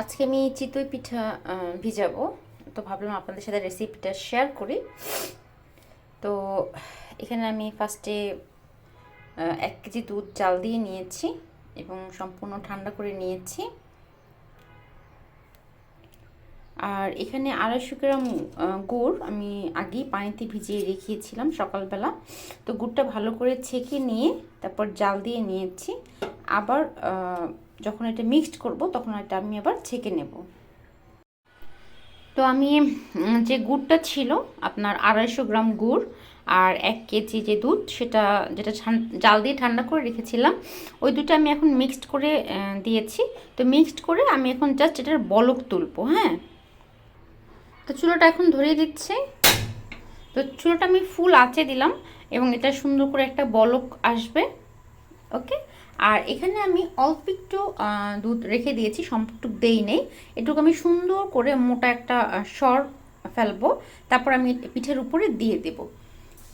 আজকে আমি চিতই পিঠা ভিজাবো। তো ভাবলাম আপনাদের সাথে রেসিপিটা শেয়ার করি। তো এখানে আমি ফার্স্টে এক কেজি দুধ, জাল দিয়ে নিয়েছি এবং সম্পূর্ণ ঠান্ডা করে নিয়েছি। আর এখানে আড়াইশো গ্রাম গুড় আমি আগেই পানিতে ভিজিয়ে রেখেছিলাম সকালবেলা। তো গুড়টা ভালো করে ছেঁকে নিয়ে তারপর জাল দিয়ে নিয়েছি। আবার যখন এটা মিক্সড করব, তখন এটা আমি আবার ছেঁকে নেব। তো আমি যে গুড়টা ছিল, আপনার আড়াইশো গ্রাম গুড় আর এক কেজি যে দুধ, সেটা যেটা জাল দিয়ে ঠান্ডা করে রেখেছিলাম, ওই দুটো আমি এখন মিক্সড করে দিয়েছি। তো মিক্সড করে আমি এখন জাস্ট এটার বলক তুলবো হ্যাঁ? তো চুলোটা এখন ধরিয়ে দিচ্ছে। তো চুলোটা আমি ফুল আঁচে দিলাম এবং এটা সুন্দর করে একটা বলক আসবে ওকে আর এখানে আমি অল্প একটু দুধ রেখে দিয়েছি সম্পটুক দেই নেই। এটুকু আমি সুন্দর করে মোটা একটা সর ফেলব, তারপর আমি পিঠের উপরে দিয়ে দেব।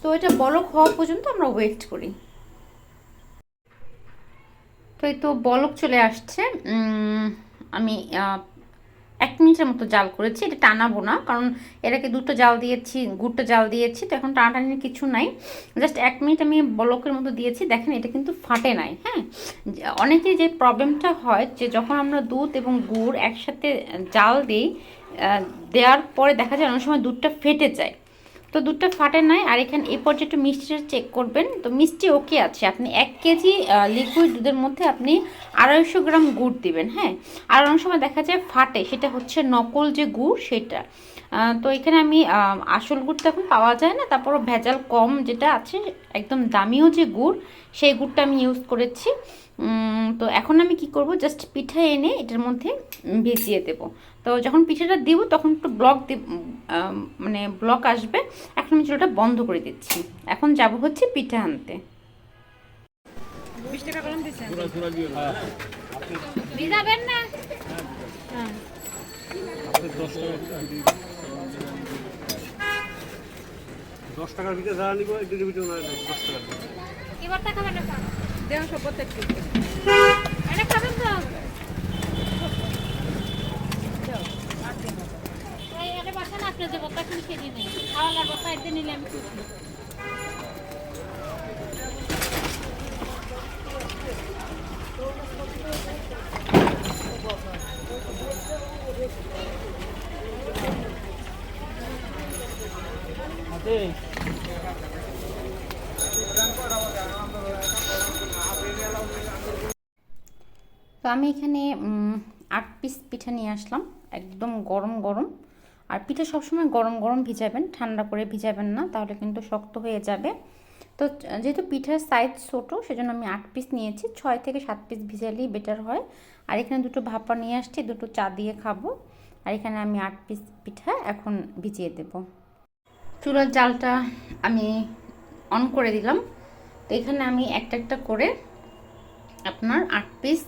তো এটা বলক হওয়া পর্যন্ত আমরা ওয়েট করি। তো এই তো বলক চলে আসছে। আমি মিনিটের মতো জাল করেছি, এটা টানাবো না, কারণ এটাকে দুটো জাল দিয়েছি, গুড়টা জাল দিয়েছি, তো এখন টানাটানির কিছু নাই। জাস্ট এক মিনিট আমি বলকের মতো দিয়েছি, দেখেন এটা কিন্তু ফাটে নাই হ্যাঁ? অনেকেই অনেকে যে প্রবলেমটা হয়, যে যখন আমরা দুধ এবং গুড় একসাথে জাল দিই দেওয়ার পরে দেখা যায় অনেক সময় দুধটা ফেটে যায়। তো দুধটা ফাটে নাই, আর এখানে এই পর্যায়ে একটু মিষ্টিটা চেক করবেন। তো মিষ্টি ওকে আছে। আপনি এক কেজি লিকুইড দুধের মধ্যে আপনি আড়াইশো গ্রাম গুড় দিবেন হ্যাঁ? আর অনেক সময় দেখা যায় ফাটে, সেটা হচ্ছে নকল যে গুড়, সেটা। তো এখানে আমি আসল গুড়টা এখন পাওয়া যায় না তারপর ভেজাল কম যেটা আছে, একদম দামিও যে গুড়, সেই গুড়টা আমি ইউজ করেছি। তো এখন আমি কি করব? জাস্ট পিঠা এনে এটার মধ্যে ভিজিয়ে দেব। তো যখন পিঠাটা দিব তখন একটু ব্লক দিব মানে ব্লক আসবে। এখন আমি চুলোটা বন্ধ করে দিচ্ছি। এখন যাব হচ্ছে পিঠে আনতে। ভিজাবেন না? দশ টাকার ভিতরে যারা নিব এক দিনের ভিতরে নয়। দশ টাকার এবার তা খাবেন না দেহ সব প্রত্যেকটি এটা খাবেন তো এই এটা বাসা না আপনি যে বত্তা এখন খেয়ে নেই। খাওয়ালার বত্তা একদিন নিলে আমি তো আমি এখানে আট পিস পিঠা নিয়ে আসলাম, একদম গরম গরম। আর পিঠা সবসময় গরম গরম ভিজাবেন, ঠান্ডা করে ভিজাবেন না, তাহলে কিন্তু শক্ত হয়ে যাবে। তো যেহেতু পিঠার সাইজ ছোটো, সেজন্য আমি আট পিস নিয়েছি, ছয় থেকে সাত পিস ভিজালেই বেটার হয়। আর এখানে দুটো ভাপা নিয়ে আসছি, দুটো চা দিয়ে খাব। আর এখানে আমি আট পিস পিঠা এখন ভিজিয়ে দেব। চুলার জালটা আমি অন করে দিলাম। তো এখানে আমি একটা একটা করে আপনার আট পিস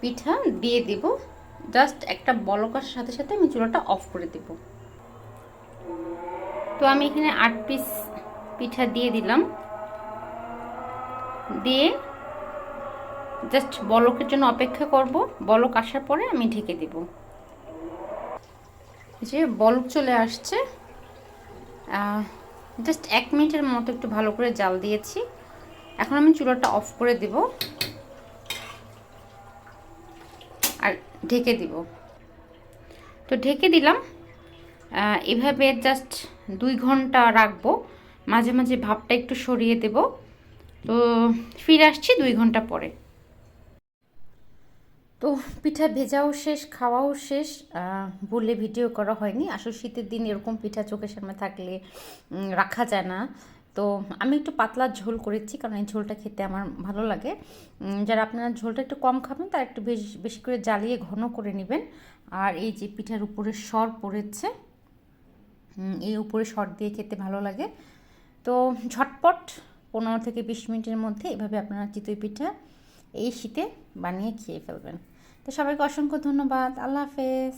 পিঠা দিয়ে দিব। জাস্ট একটা বলকার সাথে সাথে আমি চুলাটা অফ করে দেব। তো আমি এখানে আট পিস পিঠা দিয়ে দিলাম। দিয়ে জাস্ট বলকের জন্য অপেক্ষা করব। বলক আসার পরে আমি ঢেকে দেব। যে বলক চলে আসছে। জাস্ট এক মিনিটের মতো একটু ভালো করে জাল দিয়েছি। এখন আমি চুলাটা অফ করে দেব আর ঢেকে দিব। তো ঢেকে দিলাম। এভাবে জাস্ট দুই ঘণ্টা রাখব। মাঝে মাঝে ভাপটা একটু সরিয়ে দেব। তো ফিরে আসছি দুই ঘণ্টা পরে। তো পিঠা ভেজাও শেষ, খাওয়াও শেষ। বলে ভিডিও করা হয়নি। আসলে শীতের দিন এরকম পিঠা চোখের সামনে থাকলে রাখা যায় না। তো আমি একটু পাতলা ঝোল করেছি কারণ এই ঝোলটা খেতে আমার ভালো লাগে। যারা আপনারা ঝোলটা একটু কম খাবেন, তারা একটু বেশি বেশি করে জ্বালিয়ে ঘন করে নেবেন। আর এই যে পিঠার উপরে সর পড়েছে এই উপরে সর দিয়ে খেতে ভালো লাগে। তো ঝটপট পনেরো থেকে বিশ মিনিটের মধ্যে এভাবে আপনারা চিতই পিঠা এই শীতে বানিয়ে খেয়ে ফেলবেন। তো সবাইকে অসংখ্য ধন্যবাদ। আল্লাহ হাফেজ।